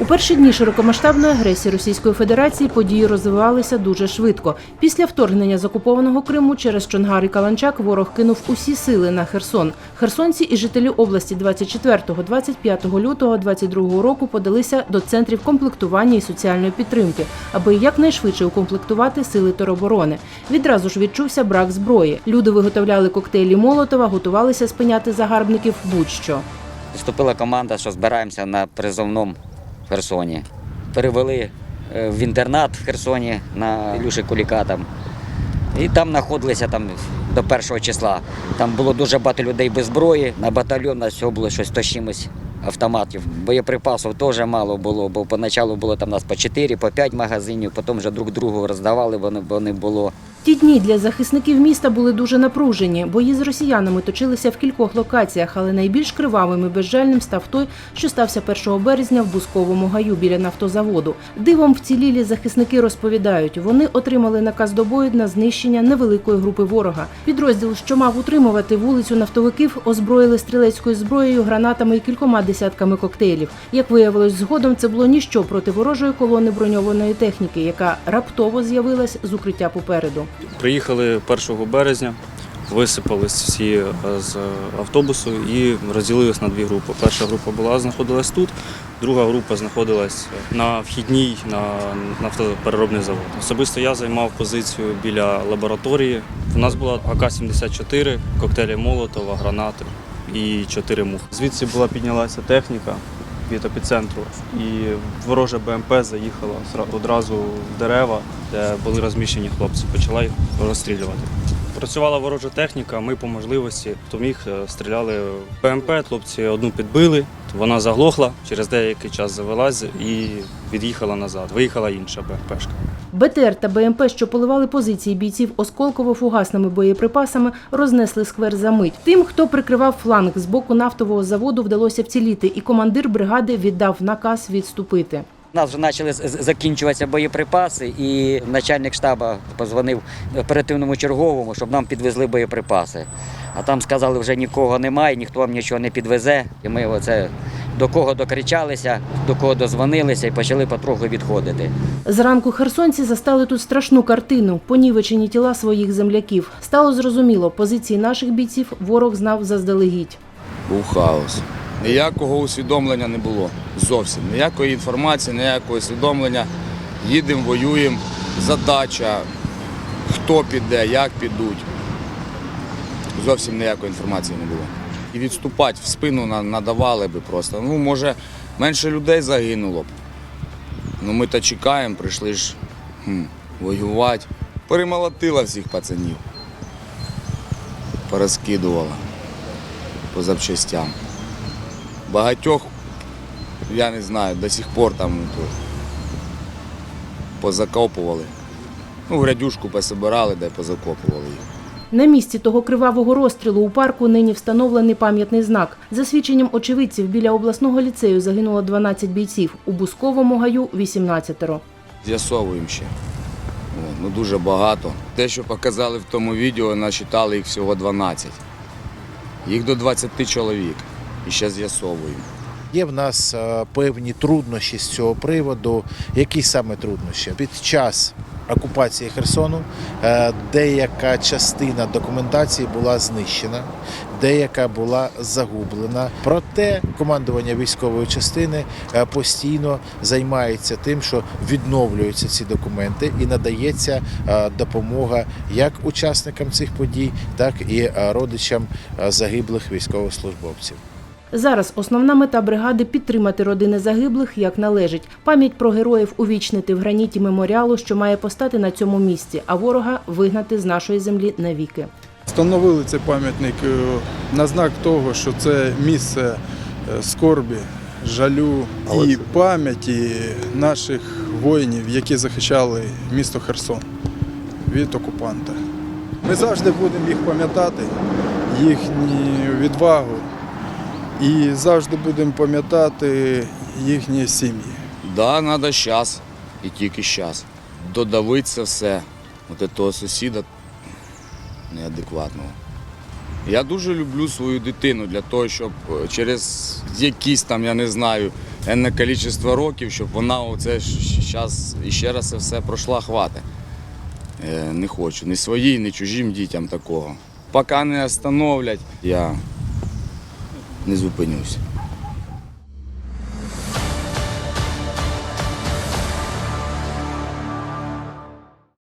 У перші дні широкомасштабної агресії Російської Федерації події розвивалися дуже швидко. Після вторгнення з окупованого Криму через Чонгар і Каланчак ворог кинув усі сили на Херсон. Херсонці і жителі області 24-25 лютого 22 року подалися до центрів комплектування і соціальної підтримки, аби якнайшвидше укомплектувати сили тероборони. Відразу ж відчувся брак зброї. Люди виготовляли коктейлі Молотова, готувалися спиняти загарбників будь-що. Вступила команда, що збираємося на призовному Херсоні. Перевели е, в інтернат в Херсоні на Ілюші Куліка там. І там знаходилися там до першого числа. Там було дуже багато людей без зброї. На батальйон на всього було щось то чимось автоматів. Боєприпасів теж мало було, бо поначалу було там нас по 4, по 5 магазинів, потім вже друг другу роздавали, вони, вони було. Ті дні для захисників міста були дуже напружені. Бої з росіянами точилися в кількох локаціях, але найбільш кривавим і безжальним став той, що стався 1 березня в Бусковому гаю біля нафтозаводу. Дивом вцілілі захисники розповідають, вони отримали наказ до бою на знищення невеликої групи ворога. Підрозділ, що мав утримувати вулицю нафтовиків, озброїли стрілецькою зброєю, гранатами і кількома десятками коктейлів. Як виявилось згодом, це було ніщо проти ворожої колони броньованої техніки, яка раптово з'явилась з укриття попереду. Приїхали 1 березня, висипались всі е, з автобусу і розділились на дві групи. Перша група була знаходилась тут, друга група знаходилась на вхідній на нафтопереробний завод. Особисто я займав позицію біля лабораторії. У нас була АК-74, коктейлі Молотова, гранати і чотири мух. Звідси була піднялася техніка від епіцентру, і ворожа БМП заїхала одразу в дерева, де були розміщені хлопці. Почала їх розстрілювати. Працювала ворожа техніка, ми по можливості, хто міг, е, стріляли в БМП. Хлопці одну підбили, вона заглохла, через деякий час завелась і від'їхала назад. Виїхала інша БМПшка. БТР та БМП, що поливали позиції бійців осколково-фугасними боєприпасами, рознесли сквер за мить. Тим, хто прикривав фланг з боку нафтового заводу, вдалося вціліти, і командир бригади віддав наказ відступити. У нас вже почали закінчуватися боєприпаси, і начальник штабу позвонив оперативному черговому, щоб нам підвезли боєприпаси. А там сказали, вже нікого немає, ніхто вам нічого не підвезе. І ми оце до кого докричалися, до кого дозвонилися і почали потроху відходити. Зранку херсонці застали тут страшну картину понівечені тіла своїх земляків. Стало зрозуміло, позиції наших бійців ворог знав заздалегідь. був хаос. Ніякого усвідомлення не було. Зовсім. Ніякої інформації, ніякого усвідомлення. Їдемо, воюємо. Задача, хто піде, як підуть. Зовсім ніякої інформації не було. І відступати в спину надавали би просто. Ну, може, менше людей загинуло б. Ну ми то чекаємо, прийшли ж хм, воювати. Перемолотила всіх пацанів. Порозкидувала по запчастям. Багатьох, я не знаю, до сих пор там позакопували. Ну, грядюшку пособирали, де позакопували їх. На місці того кривавого розстрілу у парку нині встановлений пам'ятний знак. За свідченням очевидців, біля обласного ліцею загинуло 12 бійців, у Бусковому гаю – 18. З'ясовуємо ще. Ну, дуже багато. Те, що показали в тому відео, насчитали їх всього 12. Їх до 20 чоловік. І ще з'ясовуємо. Є в нас е, певні труднощі з цього приводу. Які саме труднощі? Під час окупації Херсону е, деяка частина документації була знищена, деяка була загублена. Проте командування військової частини е, постійно займається тим, що відновлюються ці документи і надається допомога як учасникам цих подій, так і родичам загиблих військовослужбовців. Зараз основна мета бригади – підтримати родини загиблих як належить. Пам'ять про героїв увічнити в граніті меморіалу, що має постати на цьому місці, а ворога вигнати з нашої землі навіки. Встановили цей пам'ятник е, на знак того, що це місце е, скорбі, жалю і пам'яті наших воїнів, які захищали місто Херсон від окупанта. Ми завжди будемо їх пам'ятати, їхню відвагу, і завжди будемо пам'ятати їхні сім'ї. Да, треба зараз і тільки зараз. Додавити це все. От того сусіда неадекватного. Я дуже люблю свою дитину для того, щоб е, через якісь там, я не знаю, енне кількість років, щоб вона оце зараз іще раз це все пройшла, хватить. Е, Не хочу ні своїй, ні чужим дітям такого. Поки не остановлять, я не зупинюсь.